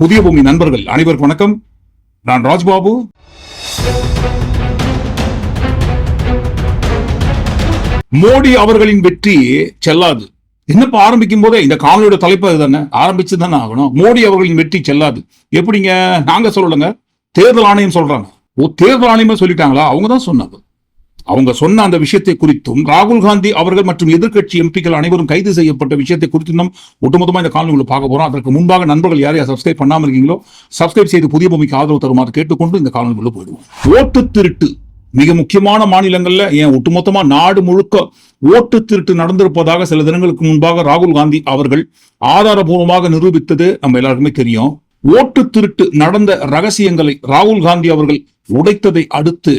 புதிய பூமி நண்பர்கள் அனைவருக்கும் வணக்கம். நான் ராஜ்பாபு. மோடி அவர்களின் வெற்றி செல்லாது. என்னப்ப ஆரம்பிக்கும் போதே இந்த காணொலியோட தலைப்பு அதுதானே? ஆரம்பிச்சு தானே ஆகணும். மோடி அவர்களின் வெற்றி செல்லாது. எப்படிங்க? நாங்க சொல்லலங்க. தேர்தல் ஆணையம் சொல்றாங்க. ஓ தேர்தல் ஆணையமே சொல்லிட்டாங்களா? அவங்க தான் சொன்னாங்க. அவங்க சொன்ன அந்த விஷயத்தை குறித்தும் ராகுல் காந்தி அவர்கள் மற்றும் எதிர்க்கட்சி எம்பிக்கள் அனைவரும் கைது செய்யப்பட்ட விஷயத்தை குறித்தும் நாம் ஒட்டுமொத்தமாக இந்த காணொலிகளை பார்க்க போறோம். அதற்கு முன்பாக நண்பர்கள் யார் யார் சப்ஸ்கிரைப் பண்ணாமல் இருக்கீங்களோ சப்ஸ்கிரைப் செய்து புதிய பூமிக்கு ஆதரவு தருமாறு கேட்டுக்கொண்டு இந்த காணொலிக்குள்ள போயிடுவோம். ஓட்டு திருட்டு மிக முக்கியமான மாநிலங்கள்ல ஏன் ஒட்டுமொத்தமா நாடு முழுக்க ஓட்டு திருட்டு நடந்திருப்பதாக சில தினங்களுக்கு முன்பாக ராகுல் காந்தி அவர்கள் ஆதாரபூர்வமாக நிரூபித்தது நம்ம எல்லாருக்குமே தெரியும். ஓட்டு திருட்டு நடந்த ரகசியங்களை ராகுல் காந்தி அவர்கள் உடைத்ததை அடுத்து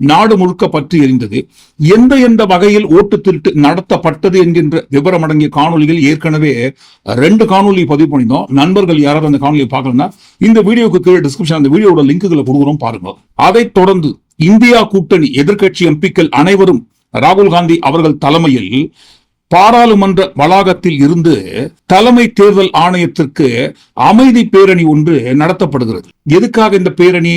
நாடு முழுக்க பற்றி எறிந்தது எந்த எந்த வகையில் ஓட்டு திருட்டு நடத்தப்பட்டது என்கின்ற விவரம் அடங்கிய காணொலிகள் ஏற்கனவே ரெண்டு காணொலி பதிவு பண்ணியிருந்தோம். நண்பர்கள் யாராவது அந்த காணொலியை பார்க்கலன்னா இந்த வீடியோக்கு கீழே டிஸ்கிரிப்ஷன் அந்த வீடியோட லிங்குகளை கொடுக்குறோம் பாருங்க. அதைத் தொடர்ந்து இந்தியா கூட்டணி எதிர்க்கட்சி எம்பிக்கள் அனைவரும் ராகுல் காந்தி அவர்கள் தலைமையில் பாராளுமன்ற வளாகத்தில் இருந்து தலைமை தேர்தல் ஆணையத்திற்கு அமைதி பேரணி ஒன்று நடத்தப்படுகிறது. எதுக்காக இந்த பேரணி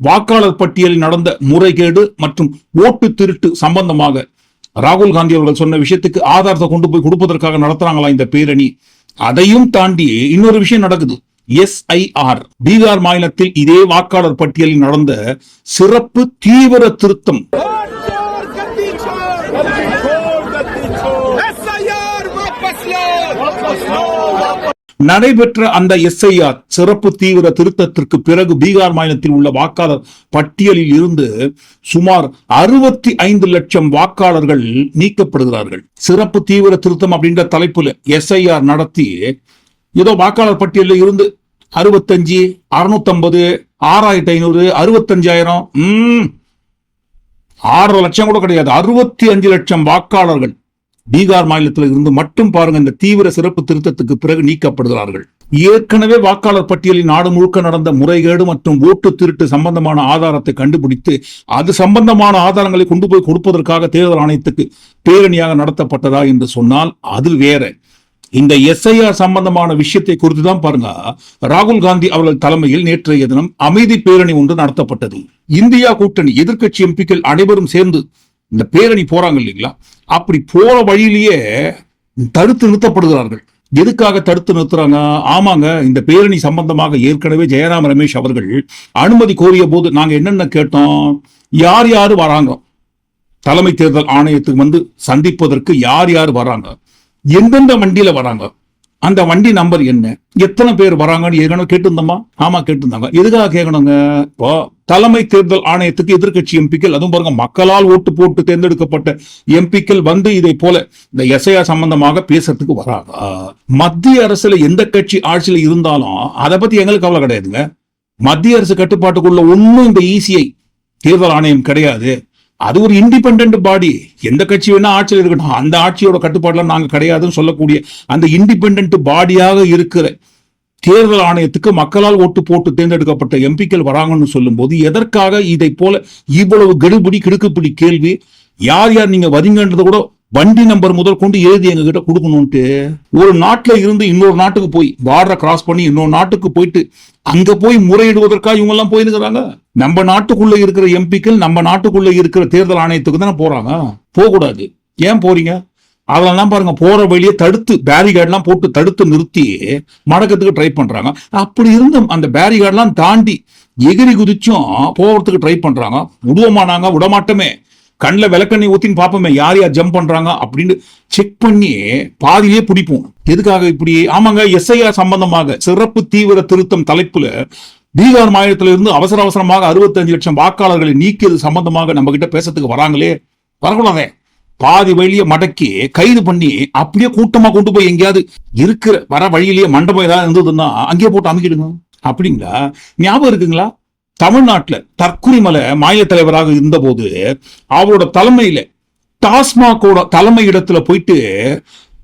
வாக்காளர் பட்டியலில் நடந்த முறைகேடு மற்றும் ஓட்டு திருட்டு சம்பந்தமாக ராகுல் காந்தி அவர்கள் சொன்ன விஷயத்துக்கு ஆதாரத்தை கொண்டு போய் கொடுப்பதற்காக நடத்துறாங்களா இந்த பேரணி? அதையும் தாண்டி இன்னொரு விஷயம் நடக்குது. எஸ்ஐஆர் பீகார் மாநிலத்தில் இதே வாக்காளர் பட்டியலில் நடந்த சிறப்பு தீவிர திருத்தம். நடைபெற்ற அந்த எஸ்ஐஆர் சிறப்பு தீவிர திருத்தத்திற்கு பிறகு பீகார் மாநிலத்தில் உள்ள வாக்காளர் பட்டியலில் இருந்து சுமார் அறுபத்தி ஐந்து லட்சம் வாக்காளர்கள் நீக்கப்படுகிறார்கள். சிறப்பு தீவிர திருத்தம் அப்படின்ற தலைப்புல எஸ்ஐஆர் நடத்தி ஏதோ வாக்காளர் பட்டியலில் இருந்து அறுபத்தஞ்சு அறுநூத்தம்பது ஆறாயிரத்தி ஐநூறு அறுபத்தஞ்சாயிரம் உம் ஆறரை லட்சம் கூட கிடையாது. அறுபத்தி அஞ்சு லட்சம் வாக்காளர்கள் பீகார் மாநிலத்தில் இருந்து மட்டும் பாருங்க இந்த தீவிர சிறப்பு திருத்தத்துக்கு பிறகு நீக்கப்படுகிறார்கள். ஏற்கனவே வாக்காளர் பட்டியலில் நாடு முழுக்க நடந்த முறைகேடு மற்றும் ஓட்டு திருட்டு சம்பந்தமான ஆதாரத்தை கண்டுபிடித்து அது சம்பந்தமான ஆதாரங்களை கொண்டு போய் கொடுப்பதற்காக தேர்தல் ஆணையத்துக்கு பேரணியாக நடத்தப்பட்டதா என்று சொன்னால் அது வேற. இந்த எஸ்ஐஆர் சம்பந்தமான விஷயத்தை குறித்து தான் பாருங்க ராகுல் காந்தி அவர்கள் தலைமையில் நேற்றைய தினம் அமைதி பேரணி ஒன்று நடத்தப்பட்டது. இந்தியா கூட்டணி எதிர்கட்சி எம்பிக்கள் அனைவரும் சேர்ந்து இந்த பேரணி போறாங்க இல்லைங்களா? அப்படி போற வழியிலேயே தடுத்து நிறுத்தப்படுகிறார்கள். எதுக்காக தடுத்து நிறுத்துறாங்க? ஆமாங்க இந்த பேரணி சம்பந்தமாக ஏற்கனவே ஜெயராம் ரமேஷ் அவர்கள் அனுமதி கோரிய போது நாங்க என்னென்ன கேட்டோம்? யார் யார் வராங்க? தலைமை தேர்தல் ஆணையத்துக்கு வந்து சந்திப்பதற்கு யார் யார் வராங்க? எந்தெந்த வண்டியில வராங்க? அந்த வண்டி நம்பர் என்ன? எத்தனை பேர் வராங்கன்னு ஏற்கனவே கேட்டிருந்தோமா? ஆமா கேட்டிருந்தாங்க. எதுக்காக கேட்கணுங்க? இப்போ தலைமை தேர்தல் ஆணையத்துக்கு எதிர்க்கட்சி எம்பிக்கள் அதுவும் பாருங்க மக்களால் ஓட்டு போட்டு தேர்ந்தெடுக்கப்பட்ட எம்பிக்கள் வந்து இதை போல இந்த எஸ்ஐஆர் சம்பந்தமாக பேசுறதுக்கு வராதா மத்திய அரசுல எந்த கட்சி ஆட்சியில் இருந்தாலும் அதை பத்தி எங்களுக்கு கவலை கிடையாதுங்க. மத்திய அரசு கட்டுப்பாட்டுக்குள்ள ஒன்றும் இந்த இசிஐ தேர்தல் ஆணையம் கிடையாது. அது ஒரு இண்டிபெண்ட் பாடி எந்த கட்சி வேணா ஆட்சியில் இருக்கட்டும். அந்த ஆட்சியோட கட்டுப்பாடுல நாங்க கிடையாதுன்னு சொல்லக்கூடிய அந்த இண்டிபெண்ட் பாடியாக இருக்கிற தேர்தல் ஆணையத்துக்கு மக்களால் ஓட்டு போட்டு தேர்ந்தெடுக்கப்பட்ட எம்பிக்கள் வராங்கன்னு சொல்லும்போது எதற்காக இதை போல இவ்வளவு கெடுபிடி கிடுக்குப்பிடி கேள்வி? யார் யார் நீங்க வரீங்கன்றத கூட வண்டி நம்பர் முதல் கொண்டு எழுதி எங்ககிட்ட கொடுக்கணும்ட்டு ஒரு நாட்டில் இருந்து இன்னொரு நாட்டுக்கு போய் பார்டரை கிராஸ் பண்ணி இன்னொரு நாட்டுக்கு போயிட்டு அங்க போய் முறையிடுவதற்காக இவங்க எல்லாம் போயிருக்கிறாங்க? நம்ம நாட்டுக்குள்ள இருக்கிற எம்பிக்கள் நம்ம நாட்டுக்குள்ள இருக்கிற தேர்தல் ஆணையத்துக்கு தானே போறாங்க? போகக்கூடாது. ஏன் போறீங்க? அதெல்லாம் பாருங்க போற வழியே தடுத்து பேரிகார்ட்லாம் போட்டு தடுத்து நிறுத்தி மடக்கத்துக்கு ட்ரை பண்றாங்க. அப்படி இருந்தும் அந்த பேரிகார்ட்லாம் தாண்டி எகிரி குதிச்சும் போகிறதுக்கு ட்ரை பண்றாங்க. விடுவோமானாங்க விடமாட்டமே. கண்ணில் விளக்கண்ணி ஊத்தின்னு பார்ப்போமே யார் யார் ஜம்ப் பண்றாங்க அப்படின்னு செக் பண்ணி பாதியிலே பிடிப்போம். எதுக்காக இப்படி? ஆமாங்க எஸ்ஐஆர் சம்பந்தமாக சிறப்பு தீவிர திருத்தம் தலைப்புல பீகார் மாநிலத்திலிருந்து இருந்து அவசர அவசரமாக அறுபத்தஞ்சு லட்சம் வாக்காளர்களை நீக்கியது சம்பந்தமாக நம்ம கிட்ட பேசுறதுக்கு வராங்களே? வரக்கூடாதே. பாதி வழியை மடக்கி கைது பண்ணி அப்படியே கூட்டமா கொண்டு போய் எங்கேயாவது இருக்கிற வர வழியிலேயே மண்டபம் ஏதாவது இருந்ததுன்னா அங்கேயே போட்டு அமைக்கிடுங்க. அப்படிங்களா? ஞாபகம் இருக்குங்களா? தமிழ்நாட்டில் தற்குறிமலை மாநில தலைவராக இருந்தபோது அவரோட தலைமையில டாஸ்மாகோட தலைமை இடத்துல போயிட்டு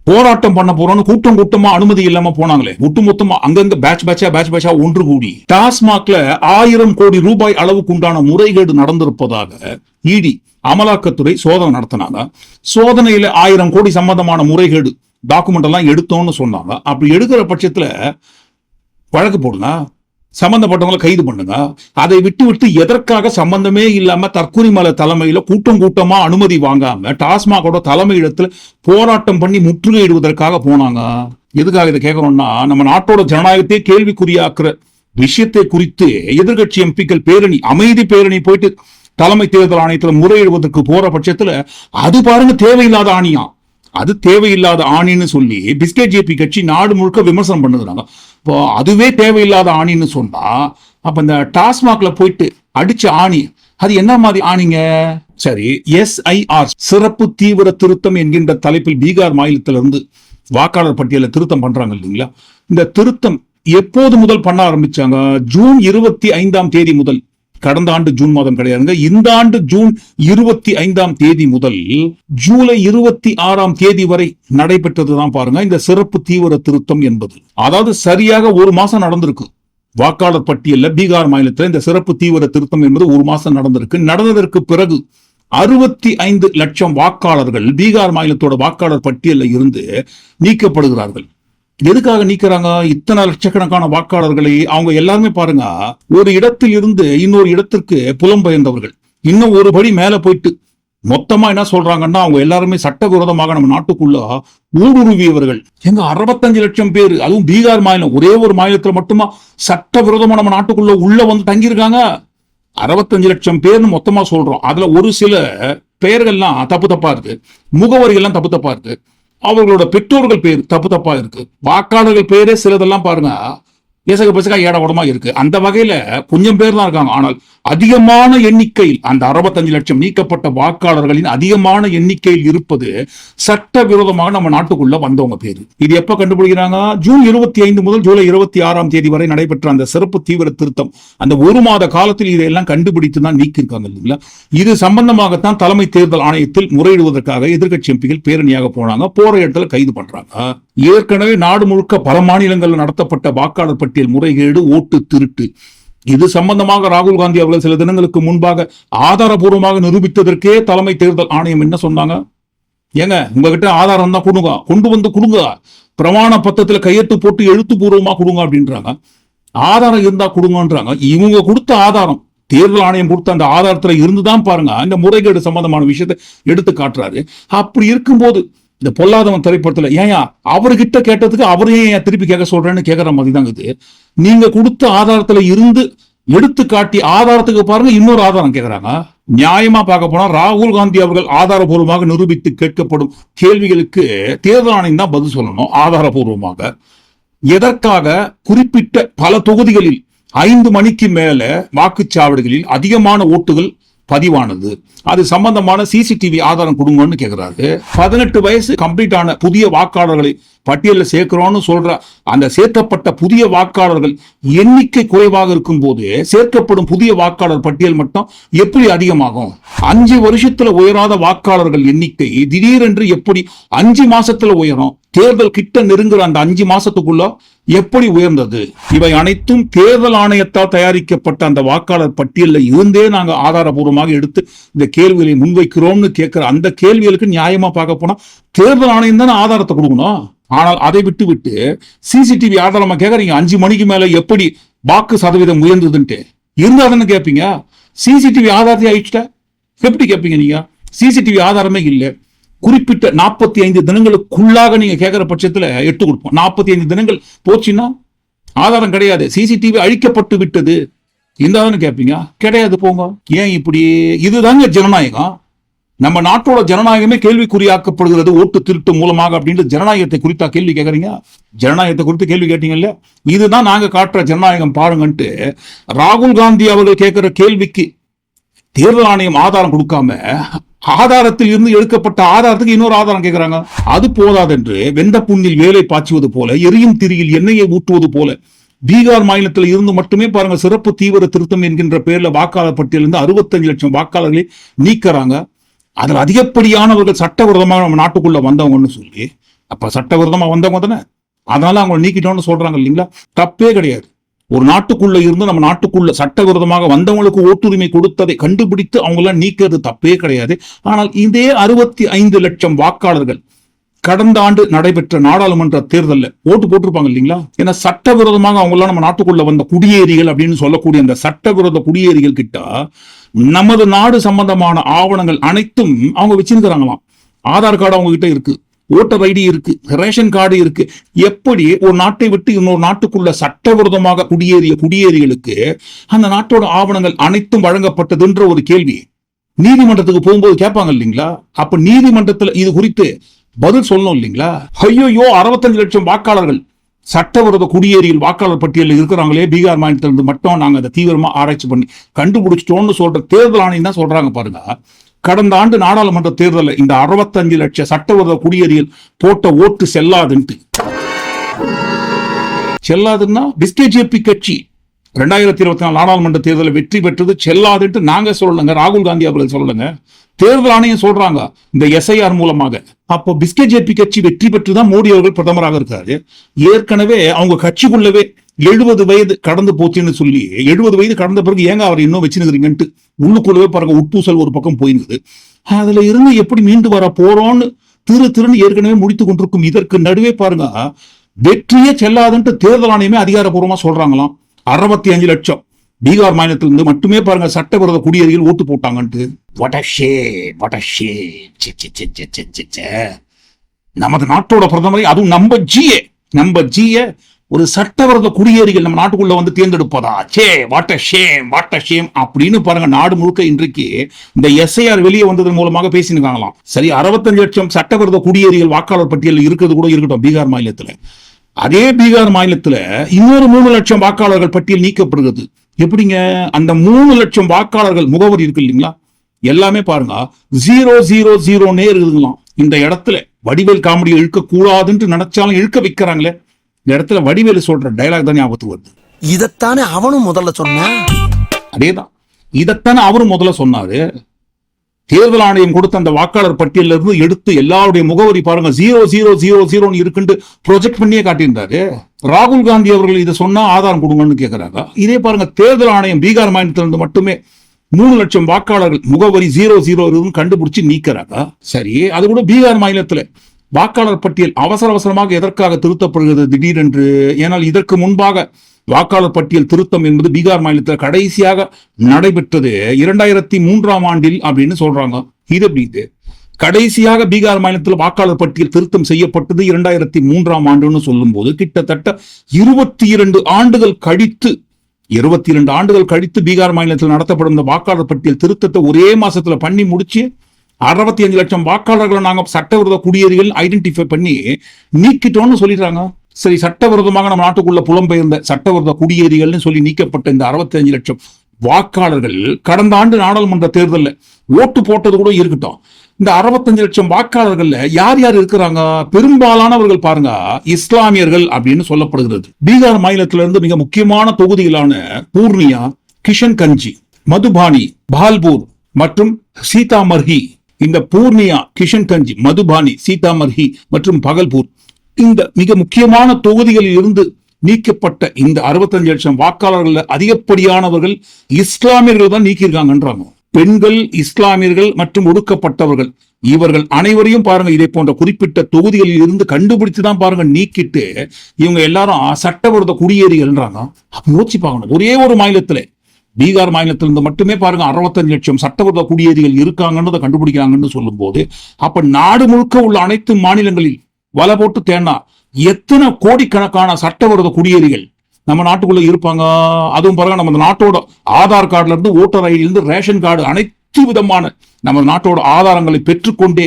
போராட்டம் பண்ண போறோம்னு கூட்டம் கூட்டமா அனுமதி இல்லாம போனாங்களே. ஒட்டுமொத்தமா அங்கங்க பேட்ச் பேட்சா பேட்ச் பேட்சா ஒன்று கூடி டாஸ்மாக்ல ஆயிரம் கோடி ரூபாய் அளவுக்கு உண்டான முறைகேடு நடந்திருப்பதாக இடி அமலாக்கத்துறை சோதனை நடத்தினாங்க. சோதனையில ஆயிரம் கோடி சம்பந்தமான முறைகேடு டாக்குமெண்ட் எல்லாம் எடுத்தோம்னு சொன்னாங்க. அப்படி எடுக்கிற பட்சத்துல வழக்கு போடுங்க. சம்பந்தப்பட்டவங்களை கைது பண்ணுங்க. அதை விட்டு விட்டு எதற்காக சம்பந்தமே இல்லாம தற்குறிமலை தலைமையில கூட்டம் கூட்டமா அனுமதி வாங்காம டாஸ்மாகோட தலைமையிடத்துல போராட்டம் பண்ணி முற்றுகையிடுவதற்காக போனாங்க. எதுக்காக இதை கேட்கணும்னா நம்ம நாட்டோட ஜனநாயகத்தையே கேள்விக்குறியாக்குற விஷயத்தை குறித்து எதிர்க்கட்சி எம்பிக்கள் பேரணி அமைதி பேரணி போயிட்டு தலைமை தேர்தல் ஆணையத்துல முறையிடுவதற்கு போற பட்சத்துல அது பாருங்க தேவையில்லாத ஆணியா? அது தேவையில்லாத ஆணின்னு சொல்லி பிஸ்கெட் ஜேபி கட்சி நாடு முழுக்க விமர்சனம் பண்ணுறாங்க இப்போ அதுவே தேவையில்லாத ஆணின்னு சொன்னா அப்ப இந்த டாஸ்மாக்ல போயிட்டு அடிச்ச ஆணி அது என்ன மாதிரி ஆணிங்க? சரி எஸ்ஐஆர் சிறப்பு தீவிர திருத்தம் என்கின்ற தலைப்பில் பீகார் மாநிலத்திலிருந்து வாக்காளர் பட்டியலை திருத்தம் பண்றாங்க இல்லைங்களா? இந்த திருத்தம் எப்போது முதல் பண்ண ஆரம்பிச்சாங்க? ஜூன் இருபத்தி ஐந்தாம் தேதி முதல். கடந்த ஆண்டு ஜூன் மாதம் கிடையாதுங்க. இந்த ஆண்டு ஜூன் இருபத்தி ஐந்தாம் தேதி முதல் ஜூலை இருபத்தி ஆறாம் தேதி வரை நடைபெற்றதுதான் பாருங்க. இந்த சிறப்பு தீவிர திருத்தம் என்பது. அதாவது சரியாக ஒரு மாசம் நடந்திருக்கு. வாக்காளர் பட்டியல்ல பீகார் மாநிலத்தில் இந்த சிறப்பு தீவிர திருத்தம் என்பது ஒரு மாசம் நடந்திருக்கு. நடந்ததற்கு பிறகு அறுபத்தி ஐந்து லட்சம் வாக்காளர்கள் பீகார் மாநிலத்தோட வாக்காளர் பட்டியலில் இருந்து நீக்கப்படுகிறார்கள். எதுக்காக நீக்கிறாங்க? இத்தனை லட்சக்கணக்கான வாக்காளர்களை அவங்க எல்லாருமே பாருங்க. ஒரு இடத்தில் இருந்து இன்னொரு இடத்திற்கு புலம்பெயர்ந்தவர்கள் இன்னும் ஒரு படி மேல போயிட்டு. மொத்தமா என்ன சொல்றாங்கன்னா அவங்க எல்லாருமே சட்டவிரோதமாக நம்ம நாட்டுக்குள்ள ஊடுருவியவர்கள். எங்க அறுபத்தஞ்சு லட்சம் பேர் அதுவும் பீகார் மாநிலம் ஒரே ஒரு மாநிலத்துல மட்டுமா சட்டவிரோதமா நம்ம நாட்டுக்குள்ள உள்ள வந்து தங்கியிருக்காங்க? அறுபத்தஞ்சு லட்சம் பேர்னு மொத்தமா சொல்றோம். அதுல ஒரு சில பெயர்கள்லாம் தப்பு தப்பா இருக்கு. முகவரிகள்லாம் தப்பு தப்பா இருக்கு. அவர்களோட பெற்றோர்கள் பேர் தப்பு தப்பா இருக்கு. வாக்காளர்கள் பேரே சிலதெல்லாம் பாருங்க. ஏசக பசகா ஏட உடமா இருக்கு. அந்த வகையில கொஞ்சம் பேர் தான் இருக்காங்க. ஆனால் அதிகமான எண்ணிக்கையில் அந்த அறுபத்தஞ்சு லட்சம் நீக்கப்பட்ட வாக்காளர்களின் அதிகமான எண்ணிக்கையில் இருப்பது சட்ட விரோதமாக நம்ம நாட்டுக்குள்ள வந்தவங்க பேரு. இது எப்ப கண்டுபிடிக்கிறாங்க? ஜூன் இருபத்தி ஐந்து முதல் ஜூலை இருபத்தி ஆறாம் தேதி வரை நடைபெற்ற அந்த சிறப்பு தீவிர திருத்தம் அந்த ஒரு மாத காலத்தில் இதையெல்லாம் கண்டுபிடித்து தான் நீக்கியிருக்காங்க இல்லைங்களா? இது சம்பந்தமாகத்தான் தலைமை தேர்தல் ஆணையத்தில் முறையிடுவதற்காக எதிர்க்கட்சி எம்பிகள் பேரணியாக போனாங்க போற இடத்துல கைது பண்றாங்க. ஏற்கனவே நாடு முழுக்க பல மாநிலங்களில் நடத்தப்பட்ட வாக்காளர் பட்டியல் முறைகேடு ஓட்டு திருட்டு. இது சம்பந்தமாக ராகுல் காந்தி அவர்கள் சில தினங்களுக்கு முன்பாக ஆதாரபூர்வமாக நிரூபித்ததற்கே தலைமை தேர்தல் ஆணையம் என்ன சொன்னாங்க? ஏங்க உங்ககிட்ட ஆதாரம் தான் கொடுங்க. கொண்டு வந்து கொடுங்க. பிரமாண பத்திரத்துல கையெழுத்து போட்டு எழுத்துப்பூர்வமா கொடுங்க அப்படின்றாங்க. ஆதாரம் இருந்தா கொடுங்கன்றாங்க. இவங்க கொடுத்த ஆதாரம் தேர்தல் ஆணையம் கொடுத்த அந்த ஆதாரத்துல இருந்துதான் பாருங்க. அந்த முறைகேடு சம்பந்தமான விஷயத்தை எடுத்து காட்டுறாரு. அப்படி இருக்கும்போது இந்த பொல்லாதவன் திரைப்படத்தில் ஏன் அவர்கிட்ட கேட்டதுக்கு அவரையும் ஏன் திருப்பி கேட்க சொல்றேன்னு கேட்கற மாதிரி தான் இது. நீங்க கொடுத்த ஆதாரத்துல இருந்து எடுத்து காட்டி ஆதாரத்துக்கு பாருங்க இன்னொரு ஆதாரம் கேட்கறாங்க நியாயமா பார்க்க போனா ராகுல் காந்தி அவர்கள் ஆதாரபூர்வமாக நிரூபித்து கேட்கப்படும் கேள்விகளுக்கு தேர்தல் ஆணையம் தான் பதில் சொல்லணும் ஆதாரபூர்வமாக. எதற்காக குறிப்பிட்ட பல தொகுதிகளில் ஐந்து மணிக்கு மேல வாக்குச்சாவடிகளில் அதிகமான ஓட்டுகள் பதிவானது. அது சம்பந்தமான சிசிடிவி ஆதாரம் கொடுங்கன்னு கேட்குறாரு பதினெட்டு வயசு கம்ப்ளீட் ஆன புதிய வாக்காளர்களை பட்டியலில் சேர்க்கிறோன்னு சொல்ற அந்த சேர்க்கப்பட்ட புதிய வாக்காளர்கள் எண்ணிக்கை குறைவாக இருக்கும் போது சேர்க்கப்படும் புதிய வாக்காளர் பட்டியல் மட்டும் எப்படி அதிகமாகும்? அஞ்சு வருஷத்துல உயராத வாக்காளர்கள் எண்ணிக்கை திடீரென்று எப்படி அஞ்சு மாசத்துல உயரும்? தேர்தல் கிட்ட நெருங்குற அந்த அஞ்சு மாசத்துக்குள்ள எப்படி உயர்ந்தது? இவை அனைத்தும் தேர்தல் ஆணையத்தால் தயாரிக்கப்பட்ட அந்த வாக்காளர் பட்டியலில் இருந்தே நாங்கள் ஆதாரபூர்வமாக எடுத்து இந்த கேள்விகளை முன்வைக்கிறோம்னு கேட்கிற அந்த கேள்விகளுக்கு நியாயமா பார்க்க போனா தேர்தல் ஆணையம் தானே ஆதாரத்தை கொடுக்கணும். ஆனால் அதை விட்டு விட்டு சிசிடிவி ஆதாரமா கேட்கறீங்க அஞ்சு மணிக்கு மேல எப்படி வாக்கு சதவீதம் உயர்ந்ததுன்ட்டு இருந்தா தானே கேட்பீங்க சிசிடிவி ஆதாரத்தை ஆயிடுச்சுட்ட எப்படி கேட்பீங்க நீங்க? சிசிடிவி ஆதாரமே இல்லை. குறிப்பிட்ட நாற்பத்தி ஐந்து தினங்களுக்குள்ளாக நீங்க கேட்கிற பட்சத்தில் எட்டு கொடுப்போம். நாற்பத்தி ஐந்து தினங்கள் போச்சுன்னா ஆதாரம் கிடையாது. சிசிடிவி அழிக்கப்பட்டு விட்டது. இருந்தாலும் கேட்பீங்க கிடையாது போங்க. ஏன் இப்படி இதுதாங்க ஜனநாயகம். நம்ம நாட்டோட ஜனநாயகமே கேள்விக்குறியாக்கப்படுகிறது. ஓட்டு திருட்டு மூலமாக அப்படின்ட்டு ஜனநாயகத்தை குறித்தா கேள்வி கேட்குறீங்க ஜனநாயகத்தை குறித்து கேள்வி கேட்டீங்கல்ல? இதுதான் நாங்கள் காட்டுற ஜனநாயகம் பாருங்கன்ட்டு ராகுல் காந்தி அவர்கள் கேட்குற கேள்விக்கு தேர்தல் ஆணையம் ஆதாரம் கொடுக்காம ஆதாரத்தில் இருந்து எடுக்கப்பட்ட ஆதாரத்துக்கு இன்னொரு ஆதாரம் கேட்கிறாங்க அது போதாதென்று வெந்த புண்ணில் வேலை பாய்ச்சுவது போல எரியும் திரியில் எண்ணெயை ஊற்றுவது போல பீகார் மாநிலத்தில் இருந்து மட்டுமே பாருங்க சிறப்பு தீவிர திருத்தம் என்கின்ற பேர்ல வாக்காளர் பட்டியலிருந்து அறுபத்தஞ்சு லட்சம் வாக்காளர்களை நீக்கிறாங்க. அதில் அதிகப்படியானவர்கள் சட்டவிரோதமாக நம்ம நாட்டுக்குள்ள வந்தவங்கன்னு சொல்லி அப்ப சட்டவிரோதமா வந்தவங்க தானே? அதனால அவங்களை நீக்கிட்டோம்னு சொல்றாங்க இல்லைங்களா? தப்பே கிடையாது. ஒரு நாட்டுக்குள்ள இருந்து நம்ம நாட்டுக்குள்ள சட்டவிரோதமாக வந்தவங்களுக்கு ஓட்டுரிமை கொடுத்ததை கண்டுபிடித்து அவங்களாம் நீக்கிறது தப்பே கிடையாது. ஆனால் இதே அறுபத்தி ஐந்து லட்சம் வாக்காளர்கள் கடந்த ஆண்டு நடைபெற்ற நாடாளுமன்ற தேர்தல்ல ஓட்டு போட்டிருப்பாங்க இல்லைங்களா? ஏன்னா சட்டவிரோதமாக அவங்க நம்ம நாட்டுக்குள்ள வந்த குடியேறிகள் அப்படின்னு சொல்லக்கூடிய அந்த சட்டவிரோத குடியேறிகள் கிட்ட நமது நாடு சம்பந்தமான ஆவணங்கள் அனைத்தும் அவங்க வச்சிருக்கிறாங்களாம். ஆதார் கார்டு அவங்க கிட்ட இருக்கு. ஓட்டர் ஐடி இருக்கு ரேஷன் கார்டு இருக்கு. எப்படி ஒரு நாட்டை விட்டு இன்னொரு நாட்டுக்குள்ள சட்டவிரோதமாக குடியேறிய குடியேறிகளுக்கு அந்த நாட்டோட ஆவணங்கள் அனைத்தும் வழங்கப்பட்டதுன்ற ஒரு கேள்வி. நீதிமன்றத்துக்கு போகும்போது கேட்பாங்க இல்லைங்களா? அப்ப நீதிமன்றத்துல இது குறித்து பதில் சொல்லணும் இல்லைங்களா? ஐயோயோ அறுபத்தஞ்சு லட்சம் வாக்காளர்கள். சட்டவிரோத குடியேறியில் வாக்காளர் பட்டியலில் இருக்கிறாங்களே பீகார் மாநிலத்திலிருந்து மட்டும் நாங்க அதை தீவிரமா ஆராய்ச்சி பண்ணி கண்டுபிடிச்சிட்டோம்னு சொல்ற தேர்தல் ஆணையம் தான் சொல்றாங்க பாருங்க. கடந்த ஆண்டு நாடாளுமன்ற தேர்தலில் இந்த அறுபத்தஞ்சு லட்சம் சட்டவிரோத குடியேறியில் போட்ட ஓட்டு செல்லாதுன்ட்டு. செல்லாதுன்னா பிஸ்கேஜேபி கட்சி ரெண்டாயிரத்தி இருபத்தி நாலு நாடாளுமன்ற தேர்தலில் வெற்றி பெற்றது செல்லாதுன்ட்டு நாங்க சொல்லலைங்க. ராகுல் காந்தி அவர்கள் சொல்லலைங்க. தேர்தல் ஆணையம் சொல்றாங்க. இந்த எஸ்ஐஆர் மூலமாக. அப்போ பிஸ்கேஜேபி கட்சி வெற்றி பெற்று தான் மோடி அவர்கள் பிரதமராக இருக்காரு. ஏற்கனவே அவங்க கட்சிக்குள்ளவே எழுபது வயது கடந்து போச்சுன்னு சொல்லி எழுபது வயது கடந்த பிறகு ஏங்க அவர் இன்னும் வச்சுருக்கிறீங்கன்ட்டு உள்ளுக்குள்ளவே பாருங்க உட்பூசல் ஒரு பக்கம் போயிருந்தது. அதுல இருந்து எப்படி மீண்டு வர போறோம்னு திரு திருன்னு ஏற்கனவே முடித்து கொண்டிருக்கும். இதற்கு நடுவே பாருங்க வெற்றியே செல்லாதுன்ட்டு தேர்தல் ஆணையமே அதிகாரப்பூர்வமா சொல்றாங்களாம். அறுபத்தி அஞ்சு லட்சம். பீகார் மாநிலத்திலிருந்து மட்டுமே பாருங்க சட்டவிரோத குடியேறிகள் ஓட்டு போட்டாங்கன்ட்டு. வடஷே வடஷே நமது நாட்டோட பிரதமரை அதுவும் நம்ம ஜிஏ நம்ம ஜிஏ ஒரு சட்டவிரோத குடியேறிகள் நம்ம நாட்டுக்குள்ள வந்து தேர்ந்தெடுப்பதா? சே வாட்ட ஷேம் வாட்ட ஷேம் அப்படின்னு பாருங்க நாடு முழுக்க இன்றைக்கு இந்த எஸ்ஐஆர் வெளியே வந்ததன் மூலமாக பேசினுக்காங்களாம் சரி அறுபத்தஞ்சு லட்சம் சட்டவிரோத குடியேறிகள் வாக்காளர் பட்டியலில் இருக்கிறது கூட இருக்கட்டும் பீகார் மாநிலத்துல. அதே பீகார் மாநிலத்துல இன்னொரு மூணு லட்சம் வாக்காளர்கள் பட்டியல் நீக்கப்படுகிறது. எப்படிங்க? அந்த மூணு லட்சம் வாக்காளர்கள் முகவரி இருக்கு இல்லைங்களா? எல்லாமே பாருங்க. ஜீரோ ஜீரோ ஜீரோனே இருக்குதுங்களாம். இந்த இடத்துல வடிவேல் காமெடி இழுக்க கூடாதுன்னு நினைச்சாலும் இழுக்க வைக்கிறாங்களே. இந்த இடத்துல வடிவேலு சொல்ற டயலாக் தான் ஞாபகத்துக்கு வருது. இதத்தானே அவனும் முதல்ல சொன்னான்? அதேதான். இதைத்தானே அவரும் முதல்ல சொன்னாரு. தேர்தல் ஆணையம் கொடுத்த அந்த வாக்காளர் பட்டியல்ல இருந்து எடுத்து எல்லாருடைய முகவரி பாருங்க. ஜீரோ ஜீரோ ஜீரோ ஜீரோன்னு இருக்குன்னு ப்ரொஜெக்ட் பண்ணியே காட்டியிருந்தாரு. ராகுல் காந்தி அவர்கள் இதை சொன்னா ஆதாரம் கொடுங்கன்னு கேட்கிறாங்க இதே பாருங்க தேர்தல் ஆணையம் பீகார் மாநிலத்திலிருந்து மட்டுமே மூணு லட்சம் வாக்காளர்கள் முகவரி ஜீரோ ஜீரோ இருக்குன்னு கண்டுபிடிச்சு நீக்கிறாங்க சரி அது கூட பீகார் மாநிலத்துல. வாக்காளர் பட்டியல் அவசர அவசரமாக எதற்காக திருத்தப்படுகிறது திடீரென்று? ஏனால் இதற்கு முன்பாக வாக்காளர் பட்டியல் திருத்தம் என்பது பீகார் மாநிலத்தில் கடைசியாக நடைபெற்றது. இரண்டாயிரத்தி மூன்றாம் ஆண்டில் அப்படின்னு சொல்றாங்க. இது எப்படி இது? கடைசியாக பீகார் மாநிலத்தில் வாக்காளர் பட்டியல் திருத்தம் செய்யப்பட்டது இரண்டாயிரத்தி மூன்றாம் ஆண்டுன்னு சொல்லும்போது கிட்டத்தட்ட இருபத்தி இரண்டு ஆண்டுகள் கழித்து இருபத்தி இரண்டு ஆண்டுகள் கழித்து பீகார் மாநிலத்தில் நடத்தப்படும் இந்த வாக்காளர் பட்டியல் திருத்தத்தை ஒரே மாசத்துல பண்ணி முடிச்சு அறுபத்தி அஞ்சு லட்சம் வாக்காளர்களை நாங்கள் சட்டவிரோத குடியேறிகள் ஐடென்டிஃபை பண்ணி நீக்கிட்டோம்னு சொல்லிடுறாங்க சரி சட்டவிரோதமாக நம்ம நாட்டுக்குள்ள புலம்பெயர்ந்த சட்டவிரோத குடியேறிகள்னு சொல்லி நீக்கப்பட்ட இந்த அறுபத்தி அஞ்சு லட்சம் வாக்காளர்கள் கடந்த ஆண்டு நாடாளுமன்ற தேர்தலில் ஓட்டு போட்டது கூட இருக்கட்டும். இந்த அறுபத்தஞ்சு லட்சம் வாக்காளர்கள்ல யார் யார் இருக்கிறாங்க? பெரும்பாலானவர்கள் பாருங்க இஸ்லாமியர்கள் அப்படின்னு சொல்லப்படுகிறது. பீகார் மாநிலத்திலிருந்து மிக முக்கியமான தொகுதிகளான பூர்ணியா கிஷன்கஞ்சி மதுபானி பால்பூர் மற்றும் சீதாமர்ஹி இந்த பூர்ணியா கிஷன்கஞ்சி மதுபானி சீதாமர்ஹி மற்றும் பகல்பூர் இந்த மிக முக்கியமான தொகுதிகளில் இருந்து நீக்கப்பட்ட இந்த அறுபத்தஞ்சு லட்சம் வாக்காளர்கள் அதிகப்படியானவர்கள் இஸ்லாமியர்கள் தான் நீக்கியிருக்காங்கன்றாங்க பெண்கள் இஸ்லாமியர்கள் மற்றும் ஒடுக்கப்பட்டவர்கள். இவர்கள் அனைவரையும் பாருங்க இதை போன்ற குறிப்பிட்ட தொகுதிகளில் இருந்து கண்டுபிடிச்சு தான் பாருங்க நீக்கிட்டு இவங்க எல்லாரும் சட்டவிரோத குடியேறிகள்ன்றாங்க அப்ப யோசிச்சு பார்க்கணும். ஒரே ஒரு மாநிலத்திலே பீகார் மாநிலத்திலிருந்து மட்டுமே பாருங்க அறுபத்தஞ்சு லட்சம் சட்டவிரோத குடியேறிகள் இருக்காங்கன்றதை கண்டுபிடிக்கிறாங்கன்னு சொல்லும்போது அப்ப நாடு முழுக்க உள்ள அனைத்து மாநிலங்களில் வலை போட்டு தேனா? எத்தனை கோடிக்கணக்கான சட்டவிரோத குடியேறிகள் நம்ம நாட்டுக்குள்ள இருப்பாங்க? அதுவும் பாருங்க நம்ம நாட்டோட ஆதார் கார்டுல இருந்து ஓட்டர் ஐடியிலிருந்து இருந்து ரேஷன் கார்டு அனைத்து விதமான நம்ம நாட்டோட ஆதாரங்களை பெற்றுக்கொண்டே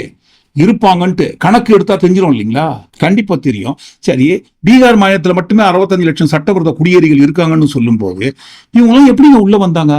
இருப்பாங்கன்ட்டு கணக்கு எடுத்தா தெரிஞ்சிடும் இல்லைங்களா? கண்டிப்பா தெரியும். சரி பீகார் மாநிலத்தில் மட்டுமே அறுபத்தஞ்சு லட்சம் சட்டவிரோத குடியேறிகள் இருக்காங்கன்னு சொல்லும்போது இவங்களாம் எப்படிங்க உள்ள வந்தாங்க?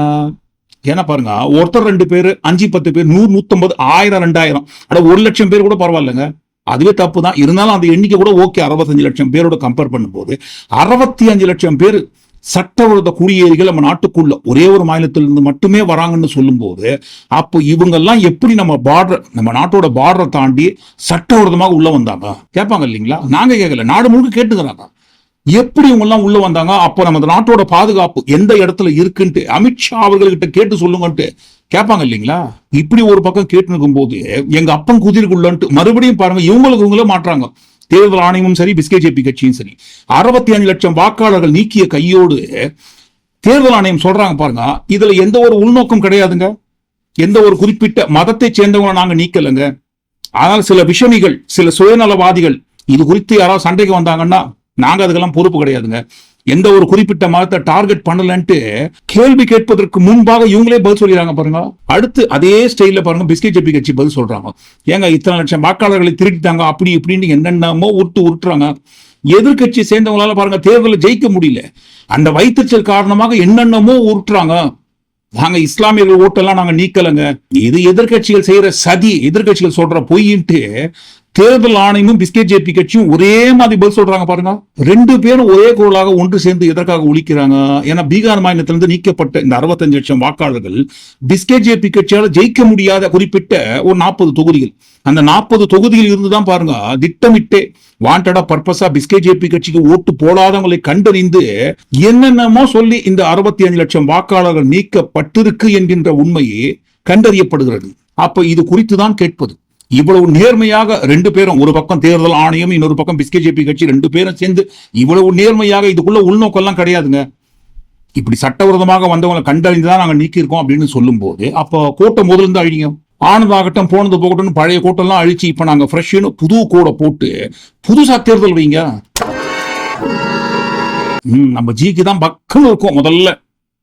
ஏன்னா பாருங்க ஒருத்தர் ரெண்டு பேர் அஞ்சு பத்து பேர் நூறு நூத்தம்பது ஆயிரம் ரெண்டாயிரம். அட ஒரு லட்சம் பேர் கூட பரவாயில்லைங்க. அதுவே தப்பு தான். இருந்தாலும் அந்த எண்ணிக்கை கூட ஓகே. அறுபத்தஞ்சு லட்சம் பேரோட கம்பேர் பண்ணும்போது அறுபத்தி அஞ்சு லட்சம் பேர் சட்டவிரோத குடியேறிகள் நம்ம நாட்டுக்குள்ள ஒரே ஒரு மாநிலத்திலிருந்து மட்டுமே வராங்கன்னு சொல்லும்போது அப்போ இவங்கெல்லாம் எப்படி நம்ம பார்டர் நம்ம நாட்டோட பார்டரை தாண்டி சட்டவிரோதமாக உள்ள வந்தாங்க? கேட்பாங்க இல்லைங்களா? நாங்க கேட்கல. நாடு முழுக்க கேட்டுக்கிறாங்க. எப்படி இவங்க எல்லாம் உள்ள வந்தாங்க? அப்போ நமது நாட்டோட பாதுகாப்பு எந்த இடத்துல இருக்குன்ட்டு அமித்ஷா அவர்கள்கிட்ட கேட்டு சொல்லுங்கன்ட்டு கேட்பாங்க இல்லைங்களா? இப்படி ஒரு பக்கம் கேட்டு இருக்கும் போது எங்க அப்பன் குதிர்க்குள்ளன்ட்டு மறுபடியும் பாருங்க இவங்களுக்கு இவங்களே மாற்றாங்க தேர்தல் ஆணையமும் சரி பிஸ்கேஜேபி கட்சியும் சரி. அறுபத்தி அஞ்சு லட்சம் வாக்காளர்கள் நீக்கிய கையோடு தேர்தல் ஆணையம் சொல்றாங்க பாருங்க இதுல எந்த ஒரு உள்நோக்கம் கிடையாதுங்க. எந்த ஒரு குறிப்பிட்ட மதத்தை சேர்ந்தவங்களை நாங்க நீக்கலைங்க. ஆனால் சில விஷமிகள் சில சுயநலவாதிகள் இது குறித்து யாராவது சண்டைக்கு வந்தாங்கன்னா நாங்க அதுக்கெல்லாம் பொறுப்பு கிடையாதுங்க. எந்த ஒரு குறிப்பிட்ட மதத்தை டார்கெட் பண்ணலன்ட்டு கேள்வி கேட்பதற்கு முன்பாக இவங்களே பதில் சொல்லிடுறாங்க பாருங்க. அடுத்து அதே ஸ்டைல பாருங்க பிஸ்கெட் ஜெப்பி கட்சி பதில் சொல்றாங்க. ஏங்க இத்தனை லட்சம் வாக்காளர்களை திருடிட்டாங்க அப்படி இப்படின்னு என்னென்னமோ உருட்டு உருட்டுறாங்க. எதிர்க்கட்சி சேர்ந்தவங்களால பாருங்க தேர்தலில் ஜெயிக்க முடியல. அந்த வைத்தறிச்சல் காரணமாக என்னென்னமோ உருட்டுறாங்க. நாங்க இஸ்லாமியர்கள் ஓட்டெல்லாம் நாங்க நீக்கலங்க. இது எதிர்க்கட்சிகள் செய்யற சதி எதிர்க்கட்சிகள் சொல்ற பொய்ன்ட்டு தேர்தல் ஆணையமும் பிஸ்கெட் ஜேபி கட்சியும் ஒரே மாதிரி பதில் சொல்றாங்க பாருங்க. ரெண்டு பேரும் ஒரே குரலாக ஒன்று சேர்ந்து எதற்காக ஒழிக்கிறாங்க? ஏன்னா பீகார் மாநிலத்திலிருந்து நீக்கப்பட்ட இந்த 65 லட்சம் வாக்காளர்கள் பிஸ்கெட் ஜேபி கட்சியால் ஜெயிக்க முடியாத குறிப்பிட்ட ஒரு நாற்பது தொகுதிகள். அந்த நாற்பது தொகுதியில் இருந்து தான் பாருங்க திட்டமிட்டே வாண்டடா பர்பஸா பிஸ்கெட் ஜேபி கட்சிக்கு ஓட்டு போடாதவங்களை கண்டறிந்து என்னென்னமோ சொல்லி இந்த 65 லட்சம் வாக்காளர்கள் நீக்கப்பட்டிருக்கு என்கின்ற உண்மையே கண்டறியப்படுகிறது. அப்ப இது குறித்து தான் கேட்பது. இவ்வளவு நேர்மையாக ரெண்டு பேரும் ஒரு பக்கம் தேர்தல் ஆணையம் இன்னொரு பக்கம் பிஸ்கெட் ஜேபி கட்சி ரெண்டு பேரும் சேர்ந்து இவ்வளவு நேர்மையாக இதுக்குள்ள உள்நோக்கம்லாம் கிடையாதுங்க. இப்படி சட்டவிரோதமாக வந்தவங்களை கண்டறிந்து தான் நாங்க நீக்கியிருக்கோம் அப்படின்னு சொல்லும்போது அப்போ கோட்டை முதல்ல இருந்து அழிங்க. ஆனதாகட்டும் போனது போகட்டும் பழைய கோட்டெல்லாம் அழிச்சு இப்ப நாங்க ஃப்ரெஷ்ஷுன்னு புது கோடை போட்டு புதுசா தேர்தல் வைங்க. நம்ம ஜிக்கு தான் பக்கம் இருக்கும் முதல்ல.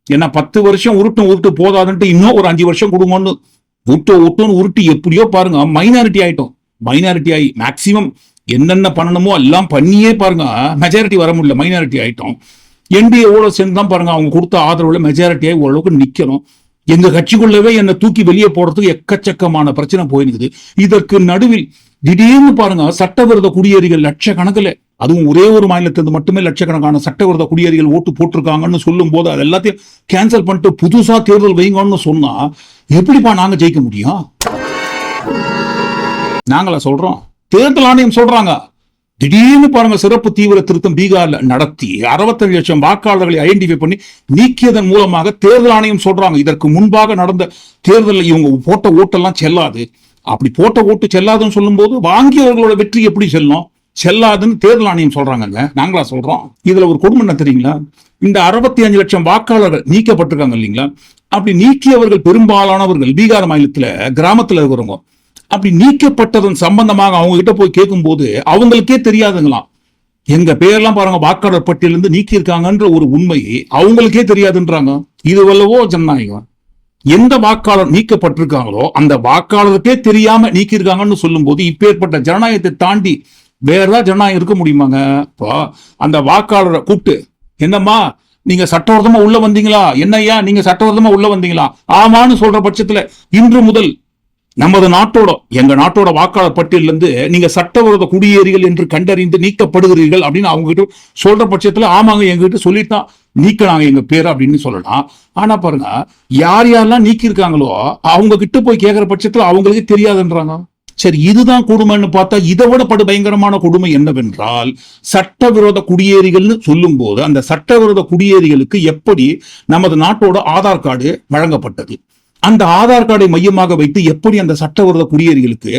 ஏன்னா பத்து வருஷம் உருட்டும் உருட்டு போதாதுன்ட்டு இன்னும் ஒரு அஞ்சு வருஷம் கொடுங்கன்னு உருட்டு உருட்டுன்னு உருட்டி எப்படியோ பாருங்க மைனாரிட்டி ஆயிட்டோம். மைனாரிட்டி ஆகி மேக்சிமம் என்னென்ன பண்ணணுமோ எல்லாம் பண்ணியே பாருங்க மெஜாரிட்டி வர முடியல மைனாரிட்டி ஆயிட்டோம். என்டிஏவோட சேர்ந்து தான் பாருங்க அவங்க கொடுத்த ஆதரவுல மெஜாரிட்டியாகி ஓரளவுக்கு நிற்கணும் எங்க கட்சிக்குள்ளவே என்னை தூக்கி வெளியே போடுறதுக்கு எக்கச்சக்கமான பிரச்சனை போயிருக்குது. இதற்கு நடுவில் திடீர்னு பாருங்க சட்டவிரோத குடியேறிகள் லட்சக்கணக்கில் அதுவும் ஒரே ஒரு மாநிலத்திலிருந்து மட்டுமே லட்சக்கணக்கான சட்டவிரோத குடியேறிகள் ஓட்டு போட்டிருக்காங்கன்னு சொல்லும் போது அது எல்லாத்தையும் கேன்சல் பண்ணிட்டு புதுசா தேர்தல் வைங்கன்னு சொன்னா எப்படிப்பா நாங்க ஜெயிக்க முடியும்? நாங்களா சொல்றோம். தேர்தல் ஆணையம் சொல்றாங்க. திடீர்னு பாருங்க சிறப்பு தீவிர திருத்தம் பீகார்ல நடத்தி 65 லட்சம் வாக்காளர்களை ஐடென்டிஃபை பண்ணி நீக்கியதன் மூலமாக தேர்தல் ஆணையம் சொல்றாங்க. இதற்கு முன்பாக நடந்த தேர்தலில் இவங்க போட்ட ஓட்டெல்லாம் செல்லாது. அப்படி போட்ட ஓட்டு செல்லாதுன்னு சொல்லும்போது வாங்கியவர்களோட வெற்றி எப்படி செல்லும்? செல்லாதுன்னு தேர்தல் ஆணையம் சொல்றாங்கங்க. நாங்களா சொல்றோம். இதுல ஒரு கொடுமை என்ன தெரியுங்களா? இந்த 65 அஞ்சு லட்சம் வாக்காளர்கள் நீக்கப்பட்டிருக்காங்க இல்லைங்களா? அப்படி நீக்கியவர்கள் பெரும்பாலானவர்கள் பீகார் மாநிலத்துல கிராமத்துல இருக்கிறவங்க. அப்படி நீக்கப்பட்டதன் சம்பந்தமாக அவங்க கிட்ட போய் கேட்கும்போது அவங்களுக்கே தெரியாதுங்களாம். எங்க பேர்லாம் பாருங்க வாக்காளர் பட்டியலிருந்து நீக்கியிருக்காங்கன்ற ஒரு உண்மை அவங்களுக்கே தெரியாதுன்றாங்க. இது வல்லவோ ஜனநாயகம்? எந்த வாக்காளர் நீக்கப்பட்டிருக்காங்களோ அந்த வாக்காளருக்கே தெரியாம நீக்கியிருக்காங்கன்னு சொல்லும்போது இப்பேற்பட்ட ஜனநாயகத்தை தாண்டி வேற ஏதாவது ஜனநாயகம் இருக்க முடியுமாங்க? இப்போ அந்த வாக்காளரை கூப்பிட்டு என்னம்மா நீங்க சட்டவிரோதமா உள்ள வந்தீங்களா? என்னய்யா நீங்க சட்டவிரோதமா உள்ள வந்தீங்களா? ஆமான்னு சொல்ற பட்சத்துல இன்று முதல் நமது நாட்டோட எங்க நாட்டோட வாக்காளர் பட்டியல இருந்து நீங்க சட்டவிரோத குடியேறிகள் என்று கண்டறிந்து நீக்கப்படுகிறீர்கள் அப்படின்னு அவங்க கிட்ட சொல்ற பட்சத்துல ஆமாங்க எங்ககிட்ட சொல்லித்தான் நீக்கிறாங்க எங்க பேர் அப்படின்னு சொல்லலாம். ஆனா பாருங்க யார் யாரெல்லாம் நீக்கியிருக்காங்களோ அவங்க கிட்ட போய் கேட்கிற பட்சத்துல அவங்களுக்கே தெரியாதுன்றாங்க. சரி இதுதான் கொடுமைன்னு பார்த்தா இதை விட படு பயங்கரமான கொடுமை என்னவென்றால் சட்டவிரோத குடியேறிகள்னு சொல்லும்போது அந்த சட்டவிரோத குடியேறிகளுக்கு எப்படி நமது நாட்டோட ஆதார் கார்டு வழங்கப்பட்டது? அந்த ஆதார் கார்டை மையமாக வைத்து எப்படி அந்த சட்டவிரோத குடியேறிகளுக்கு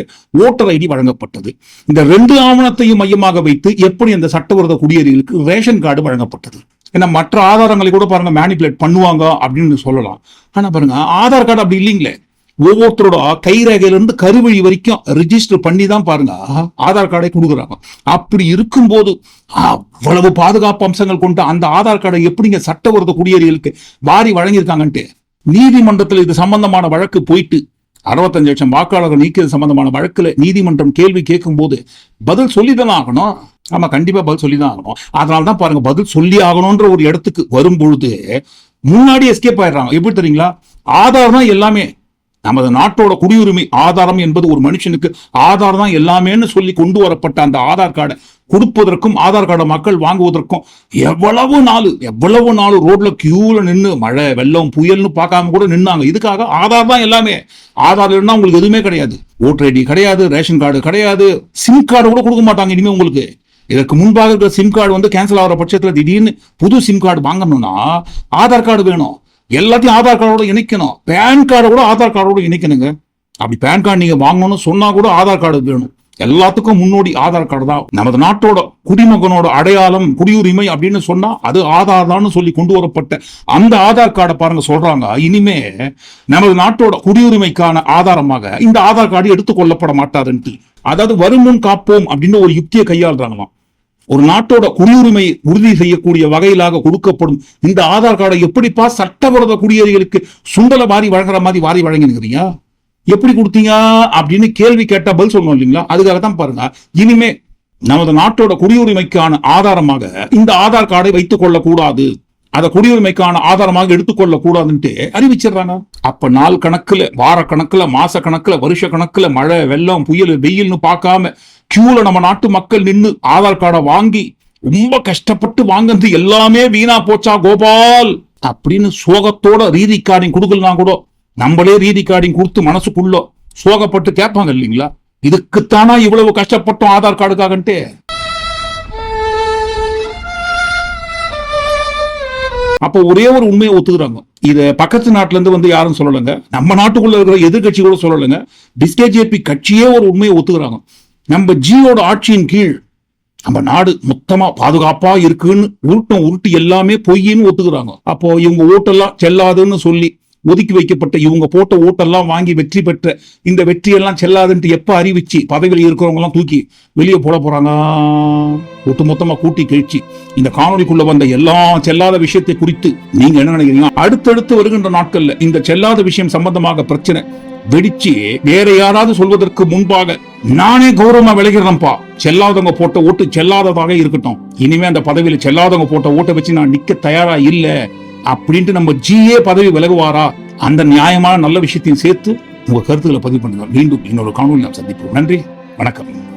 ஓட்டர் ஐடி வழங்கப்பட்டது? இந்த ரெண்டு ஆவணத்தையும் மையமாக வைத்து எப்படி அந்த சட்டவிரோத குடியேறிகளுக்கு ரேஷன் கார்டு வழங்கப்பட்டது? ஏன்னா மற்ற ஆதாரங்களை கூட பாருங்க மேனிபுலேட் பண்ணுவாங்க அப்படின்னு சொல்லலாம். ஆனா பாருங்க ஆதார் கார்டு அப்படி இல்லைங்களே. ஒவ்வொருத்தரோட கைரேகையில இருந்து கருவழி வரைக்கும் ரிஜிஸ்டர் பண்ணி தான் பாருங்க ஆதார் கார்டை கொடுக்குறாங்க. அப்படி இருக்கும்போது அவ்வளவு பாதுகாப்பு அம்சங்கள் கொண்டு அந்த ஆதார் கார்டை எப்படிங்க சட்டவிரோத குடியேறிகளுக்கு வாரி வழங்கியிருக்காங்கன்ட்டு நீதிமன்றத்தில் இது சம்பந்தமான வழக்கு போயிட்டு அறுபத்தஞ்சு லட்சம் வாக்காளர்கள் நீக்கியது சம்பந்தமான வழக்குல நீதிமன்றம் கேள்வி கேட்கும் போது பதில் சொல்லிதான் ஆகணும். ஆமா கண்டிப்பா பதில் சொல்லிதான் ஆகணும். அதனால தான் பாருங்க பதில் சொல்லி ஆகணும்ன்ற ஒரு இடத்துக்கு வரும் பொழுது முன்னாடி எஸ்கேப் ஆயிடுறாங்க. எப்படி தெரியுங்களா? ஆதார் தான் எல்லாமே நமது நாட்டோட குடியுரிமை ஆதாரம் என்பது ஒரு மனுஷனுக்கு ஆதார் தான் எல்லாமேன்னு சொல்லி கொண்டு வரப்பட்ட அந்த ஆதார் கார்டை கொடுப்பதற்கும் ஆதார் கார்டை மக்கள் வாங்குவதற்கும் எவ்வளவு நாள் எவ்வளவு நாள் ரோட்ல கியூல நின்று மழை வெள்ளம் புயல்னு பார்க்காம கூட நின்னாங்க. இதுக்காக ஆதார் தான் எல்லாமே. ஆதார் இல்லைன்னா உங்களுக்கு எதுவுமே கிடையாது. ஓட்டர் ஐடி கிடையாது ரேஷன் கார்டு கிடையாது சிம் கார்டு கூட கொடுக்க மாட்டாங்க இனிமே உங்களுக்கு. இதற்கு முன்பாக இருக்கிற சிம் கார்டு வந்து கேன்சல் ஆகிற பட்சத்தில் திடீர்னு புது சிம் கார்டு வாங்கணும்னா ஆதார் கார்டு வேணும். எல்லாத்தையும் ஆதார் கார்டோட இணைக்கணும். பேன் கார்டை கூட ஆதார் கார்டோட இணைக்கணுங்க. அப்படி பேன் கார்டு நீங்க வாங்கணும்னு சொன்னா கூட ஆதார் கார்டு வேணும். எல்லாத்துக்கும் முன்னோடி ஆதார் கார்டு தான். நமது நாட்டோட குடிமகனோட அடையாளம் குடியுரிமை அப்படின்னு சொன்னா அது ஆதார் தான் சொல்லி கொண்டு வரப்பட்ட அந்த ஆதார் கார்டை பாருங்க சொல்றாங்க. இனிமே நமது நாட்டோட குடியுரிமைக்கான ஆதாரமாக இந்த ஆதார் கார்டு எடுத்துக்கொள்ளப்பட மாட்டாருன்ட்டு மாட்டாதுன்ட்டு. அதாவது வருமுன் காப்போம் அப்படின்னு ஒரு யுக்தியை கையாளுறாங்களாம். ஒரு நாட்டோட குடியுரிமை உறுதி செய்யக்கூடிய வகையிலாக கொடுக்கப்படும் இந்த ஆதார் கார்டை எப்படிப்பா சட்டவிரோத குடியேறிகளுக்கு சுண்டல வாரி வழங்குற மாதிரி வாரி வழங்கினுக்கிறீங்க? எப்படி கொடுத்தீங்க? அப்படின்னு கேள்வி கேட்டா பதில் சொல்லணும் இல்லைங்களா? அதுக்காக தான் பாருங்க. இனிமே நமது நாட்டோட குடியுரிமைக்கான ஆதாரமாக இந்த ஆதார் கார்டை வைத்துக் கொள்ளக்கூடாது. அதை குடியுரிமைக்கான ஆதாரமாக எடுத்துக்கொள்ள கூடாதுன்ட்டு அறிவிச்சிடுறாங்க. அப்ப நாள் கணக்குல வார கணக்குல மாச கணக்குல வருஷ கணக்குல மழை வெள்ளம் புயல் வெயில்னு பார்க்காம கியூல நம்ம நாட்டு மக்கள் நின்னு ஆதார் கார்டை வாங்கி ரொம்ப கஷ்டப்பட்டு வாங்குறது எல்லாமே வீணா போச்சா கோபால்? அப்படின்னு சோகத்தோட ரீதி கார்டிங் கொடுக்கலனா கூட நம்மளே ரீதி கார்டிங் கொடுத்து மனசுக்குள்ள சோகப்பட்டு கேட்பாங்க இல்லைங்களா? இதுக்குத்தானா இவ்வளவு கஷ்டப்பட்டோம் ஆதார் கார்டுக்காகன்ட்டு? அப்போ ஒரே ஒரு உண்மையை ஒத்துக்கிறாங்க. இத பக்கத்து நாட்டுல இருந்து வந்து யாரும் சொல்லலைங்க. நம்ம நாட்டுக்குள்ள இருக்கிற எதிர்கட்சி கூட சொல்லலைங்க டிஸ்கேஜேபி கட்சியே ஒரு உண்மையை ஒத்துக்கிறாங்க. நம்ம ஜியோட ஆட்சியின் கீழ் நம்ம நாடு மொத்தமா பாதுகாப்பா இருக்குன்னு உருட்டம் உருட்டு எல்லாமே பொய்ன்னு ஒத்துக்கிறாங்க. அப்போ இவங்க ஓட்டெல்லாம் செல்லாதுன்னு சொல்லி ஒதுக்கி வைக்கப்பட்ட இவங்க போட்ட ஓட்டெல்லாம் வாங்கி வெற்றி பெற்ற இந்த வெற்றியெல்லாம் செல்லாதுன்ட்டு எப்ப அறிவிச்சு பதவியில் இருக்கிறவங்க எல்லாம் தூக்கி வெளியே போட போறாங்க? ஒட்டு மொத்தமா கூட்டி கழிச்சு இந்த காணொலிக்குள்ள வந்த எல்லா செல்லாத விஷயத்தை குறித்து நீங்க என்ன நினைக்கிறீங்க? அடுத்தடுத்து வருகின்ற நாட்கள்ல இந்த செல்லாத விஷயம் சம்பந்தமாக பிரச்சனை வெடிச்சு வேற யாராவது சொல்வதற்கு முன்பாக நானே கௌரவமா விளைகிறேன்ப்பா செல்லாதவங்க போட்ட ஓட்டு செல்லாததாக இருக்கட்டும். இனிமே அந்த பதவியில செல்லாதவங்க போட்ட ஓட்டை வச்சு நான் நிக்க தயாரா இல்ல அப்படின்ட்டு நம்ம ஜிஏ பதவி விலகுவாரா? அந்த நியாயமான நல்ல விஷயத்தையும் சேர்த்து உங்க கருத்துக்களை பதிவு பண்ணுங்க மீண்டும் இன்னொரு காணொலி நாம் சந்திப்போம். நன்றி. வணக்கம்.